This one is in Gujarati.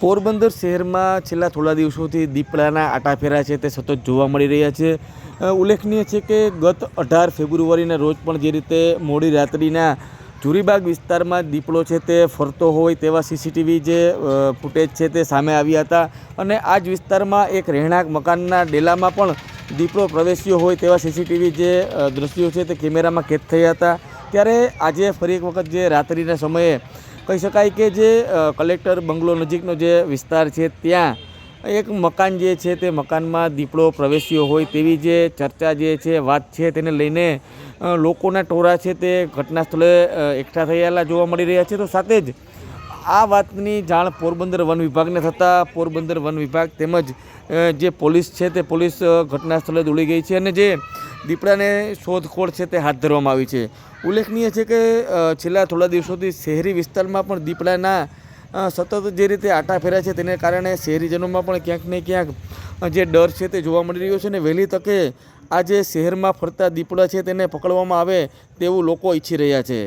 પોરબંદર શહેરમાં છેલ્લા થોડા દિવસોથી દીપડાના આટાફેરા છે, તે સતત જોવા મળી રહ્યા છે. ઉલ્લેખનીય છે કે ગત અઢાર ફેબ્રુઆરીના રોજ પણ જે રીતે મોડી રાત્રિના જુરીબાગ વિસ્તારમાં દીપડો છે, તે ફરતો હોય તેવા સીસીટીવી જે ફૂટેજ છે તે સામે આવ્યા હતા. અને આ જ વિસ્તારમાં એક રહેણાંક મકાનના ડેલામાં પણ દીપડો પ્રવેશ્યો હોય તેવા સીસીટીવી જે દ્રશ્યો છે તે કેમેરામાં કેદ થયા હતા. ત્યારે આજે ફરી એક વખત જે રાત્રિના સમયે કહી શકાય કે જે કલેક્ટર બંગલો નજીકનો જે વિસ્તાર છે ત્યાં એક મકાન જે છે તે મકાનમાં દીપડો પ્રવેશ્યો હોય તેવી જે ચર્ચા જે છે, વાત છે તેને લઈને લોકોના ટોળા છે તે ઘટના સ્થળે એકઠા થયેલા જોવા મળી રહ્યા છે. તો સાથે જ આ વાતની જાણ પોરબંદર વન વિભાગને થતાં પોરબંદર વન વિભાગ તેમજ જે પોલીસ છે તે પોલીસ ઘટના સ્થળે દોડી ગઈ છે અને જે દીપડાને શોધખોળ છે તે હાથ ધરવામાં આવી છે. ઉલ્લેખનીય છે કે છેલ્લા થોડા દિવસોથી શહેરી વિસ્તારમાં પણ દીપડાના સતત જે રીતે આટા ફેર્યા છે તેને કારણે શહેરીજનોમાં પણ ક્યાંક ને ક્યાંક જે ડર છે તે જોવા મળી રહ્યો છે અને વહેલી તકે આ જે શહેરમાં ફરતા દીપડા છે તેને પકડવામાં આવે તેવું લોકો ઈચ્છી રહ્યા છે.